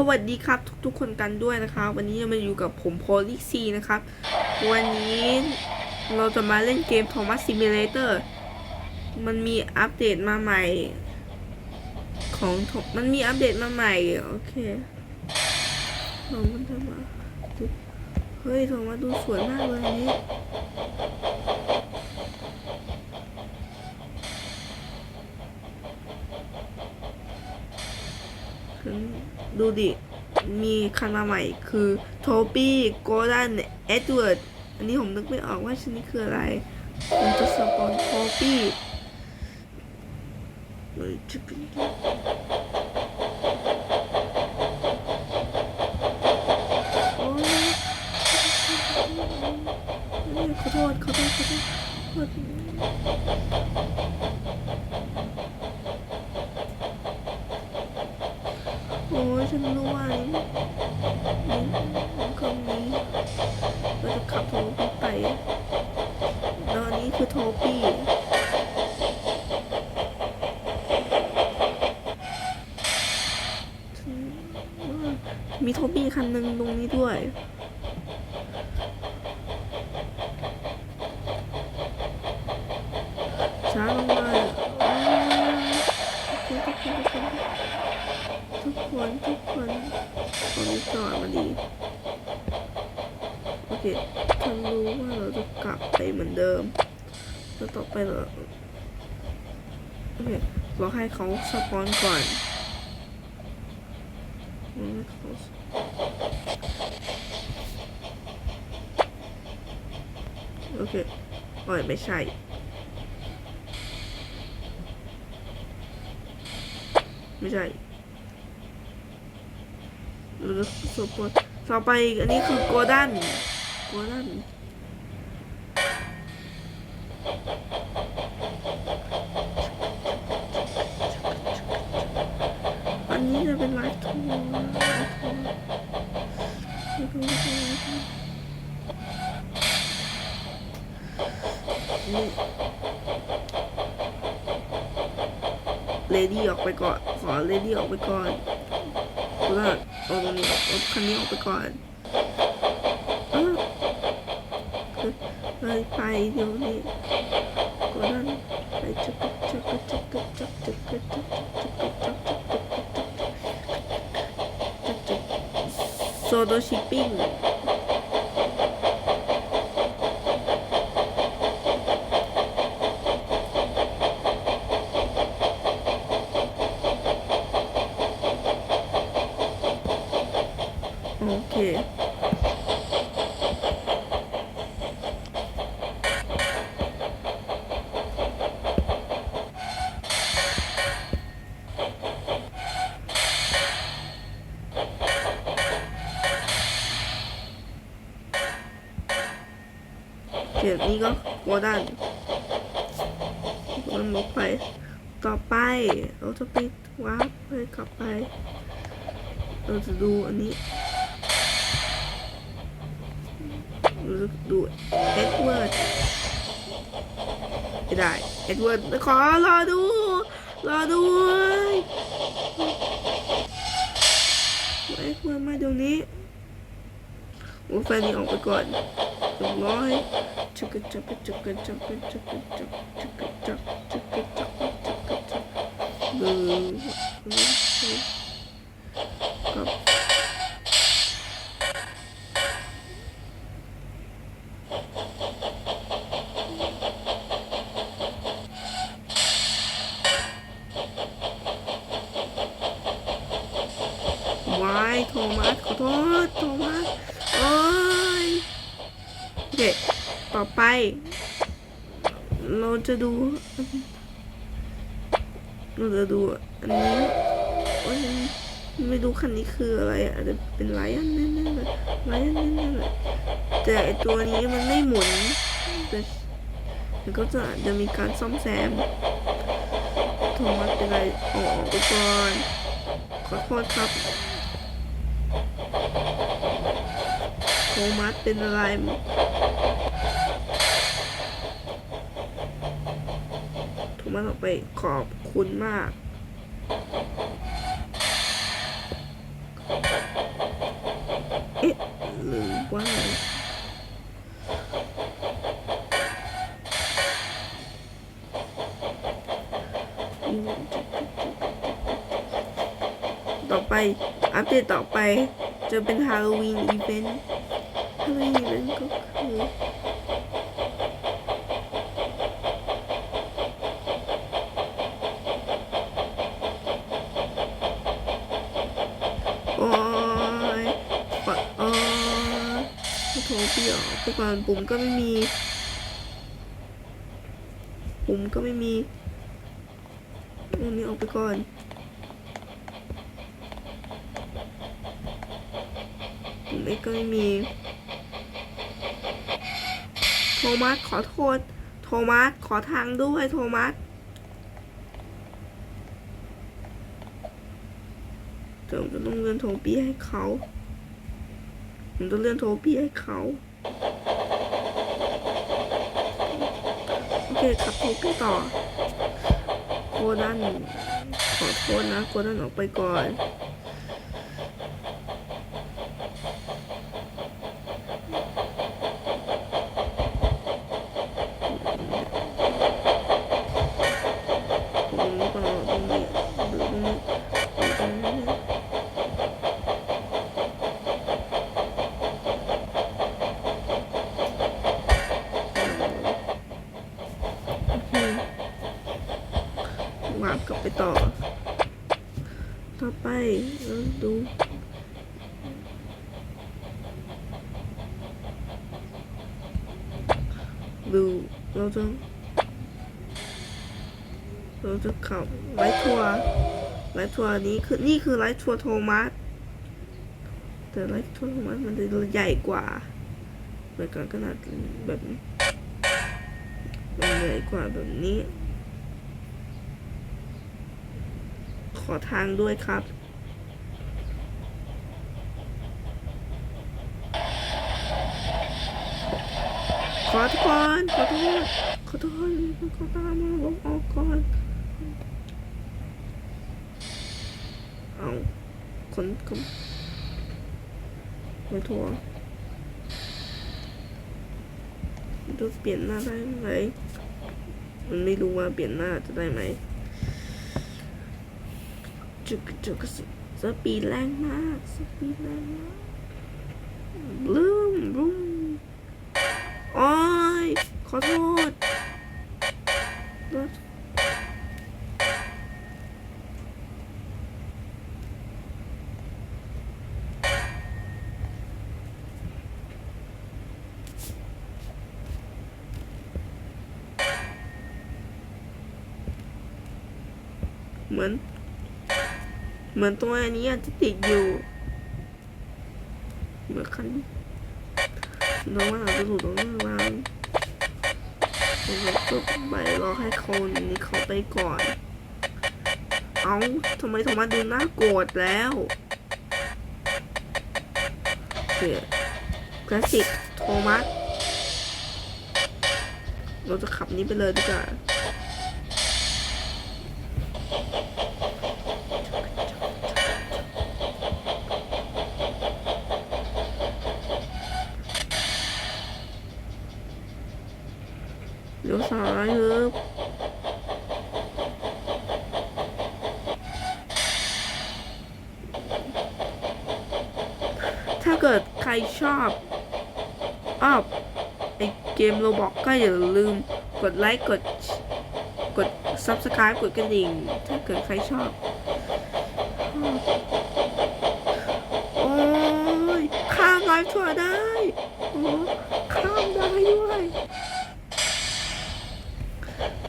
สวัสดีครับทุกๆคนกันด้วยนะครับวันนี้จะมาอยู่กับผมโพลิซีนะครับ วันนี้เราจะมาเล่นเกม Thomas Simulator มันมีอัปเดตมาใหม่ ของมันมีอัปเดตมาใหม่ โอเคเรามันจะมาเฮ้ยโทมัสดูสวยมากเลยอันนี้ ดูดิ มีคันมาใหม่คือโทบี้โกลดันเอ็ดเวิร์ดอันนี้ผมนึกไม่ออกว่าชิ้นนี้คืออะไร มันจะสปอนโทบี้เลยจะเป็นขอโทษขอโทษขอโทษ ขอโทษโอ้ยฉันรู้ว่านี่เครื่องนี้เราจะขับโทบี้ไปแล้วอันนี้คือโทบี้มีโทบี้คันหนึ่งตรงนี้ด้วยช้าลงมาอ้าวทุกคนทุกคนทุกคนทุกคน ตอนนี้จอดมาดี โอเคฉันรู้ว่าเราจะกลับไปเหมือนเดิม แล้วต่อไปเราโอเคเราให้เขาสปอนก่อนโอเคโอ้ยไม่ใช่ไม่ใช่ หรือสปอร์ตต่อไปอันนี้คือโกดันโกดันอันนี้จะเป็นไลฟ์ทัวร์ไลฟ์ทัวร์ไลท์ทัวร์เลดี้ออกไปก่อน ขอเลดี้ออกไปก่อนกูว่า โอ้ตรงนี้เอาคันนี้ออกไปก่อนอ้าวเลยไปเดี๋ยวนี้กูนั่นไปจุกรจักรจักรจักรจักรจักรจักรจักรจักรจักรจักรจักรโซโดชิปปิ้ง อเคเขียนนี้ก็โกดันมันลบไป ต่อไปเราจะไปวาร์ปไปกลับไป เราจะดูอันนี้ เราจะ ดูเอ็ดเวิร์ดไม่ได้เอ็ดเวิร์ดขอรอดูรอด้วยเอ็ดเวิร์ดมาเดี๋ยวนี้โอ้แฟนนี้ออกไปก่อนเรียบร้อยจักจักจักจักจักจักจักจักจักจักจักจักจักรเดือกั โทมัสขอโทษโทมัสโอ้ยโอเคต่อไป เราจะดูเราจะดูอันนี้โอ้ยไม่รู้คันนี้คืออะไรอะอาจจะเป็นไลออนแน่ๆเลยไลออนแน่ๆเลยแต่ไอตัวนี้มันไม่หมุนแต่มันก็จะจะมีการซ่อมแซมโทมัสเป็นไรเอาออกไปก่อนขอโทษครับ ของมัดเป็นอะไรถูกมันออกไปขอบคุณมาก เอ๊ะหรือว่าต่อไป อัปเดตต่อไปจะเป็นฮาโลวีนอีเวนต์ ฮาโลวีนอีเวนก็คือโอ้ยปะโอ้ยโทรเปี่ยวไปก่อนปุ่มก็ไม่มี ปุ่มก็ไม่มีอันนี้ออกไปก่อนปุ่มเอ็กก็ไม่มี โทมัสขอโทษ โทมัสขอทางด้วยโทมัสเดี๋ยวจะต้องเลื่อนโทปี้ให้เขาผมต้องเลื่อนโทปี้ให้เขาโอเคครับโทปี้ต่อโคดันขอโทษนะโคดันออกไปก่อน ตรงนี้ก่อนตรงนี้ตรงนี้ตรงนี้ วางกลับไปต่อ ต่อไปเราดู ดูเราจะเราจะขับไลท์ทัวร์ไลท์ทัวร์นี้คือนี่คือไลท์ทัวร์โทมัสแต่ไลท์ทัวร์โทมัสมันจะใหญ่กว่าเหมือนกันขนาดแบบมันใหญ่กว่าแบบนี้ ขอทางด้วยครับ อทุกคนขอโทษขอโทษขอตามมาบอกออกก่อนเอาคนคนไม่ทัวร์จะเปลี่ยนหน้าได้ไหมมันไม่รู้ว่าเปลี่ยนหน้าจะได้ไหมจุกจุกสปีดแรงมากสปีดแรงมากบลืมรุม อโทษรถเหมือน เหมือนตัวอันนี้อาจจะติดอยู่ เหมือนคันน้องว่าเราจะถูกตรงนี้วาง เราก็ไปรอให้คนนี้เขาไปก่อน เอาทำไมโทมัสดูน่าโกรธแล้วเดี๋ยวคลาสสิกโทมัสเราจะขับนี้ไปเลยดีกว่า เลี้ยวซ้ายครับ ถ้าเกิดใครชอบอ้าวไอเกมโรบอกก็อย่าลืมกดไลค์กดกด Subscribe กดกระดิ่ง ถ้าเกิดใครชอบ โอ้ย ข้ามไลฟ์ทัวร์ได้โอ้ข้ามได้ด้วย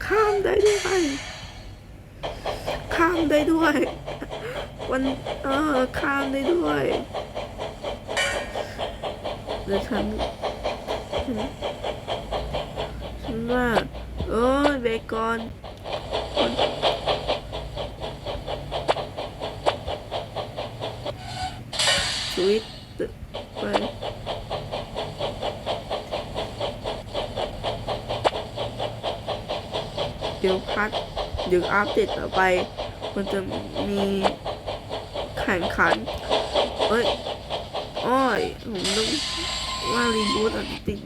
ข้ามได้ด้วย ข้ามได้ด้วย วัน เออ ข้ามได้ด้วย เดี๋ยฉันฉันว่าเออเบรกก่อนสวิตไปเดี๋ยวพัดเดี๋ยวอัปเดตต่อไป มันจะมีแข่งขัน เอ้ย อ้อย ผมต้อง ว่ารีบูตอาจจะติด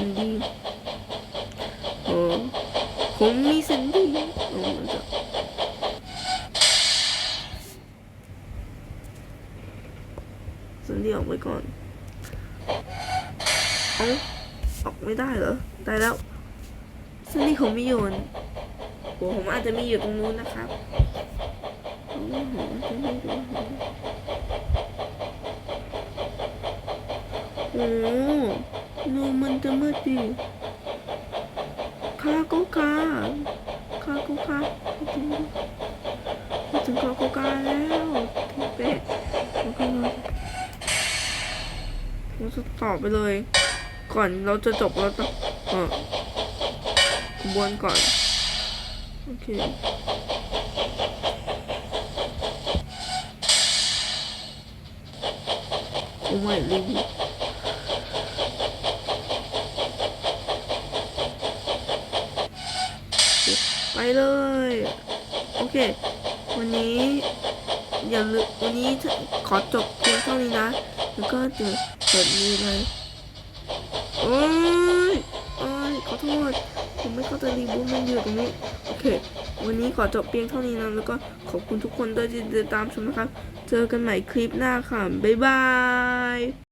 ันดีโอ้คงมีสันดีโอ้มันจะสันดีออกไปก่อนเอ้ออกไม่ได้เหรอ ได้แล้วสันดีผมไม่โยนโอ้ผมอาจจะมีอยู่ตรงนู้นนะครับอืม ดูโอ้มันจะมืดดิคาโกกาคาโกกาถึงถึงคาโกกาแล้วที่เป็ดแล้วก็เราเราจะต่อไปเลย ก่อนเราจะจบเราต้องเออขบวนก่อน โอเคโอ้ไม่ลืม ไปเลย โอเค วันนี้อย่าลืมวันนี้ขอจบเพียงเท่านี้นะ แล้วก็จะเปิดมือเลยโอ้ยโอ้ยขอโทษผมไม่เข้าใจรีบูมันอยู่ตรงนี้ โอเค วันนี้ขอจบเพียงเท่านี้นะ แล้วก็ขอบคุณทุกคนด้วยที่ติดตามชมนะครับ เจอกันใหม่คลิปหน้าค่ะ บ๊ายบาย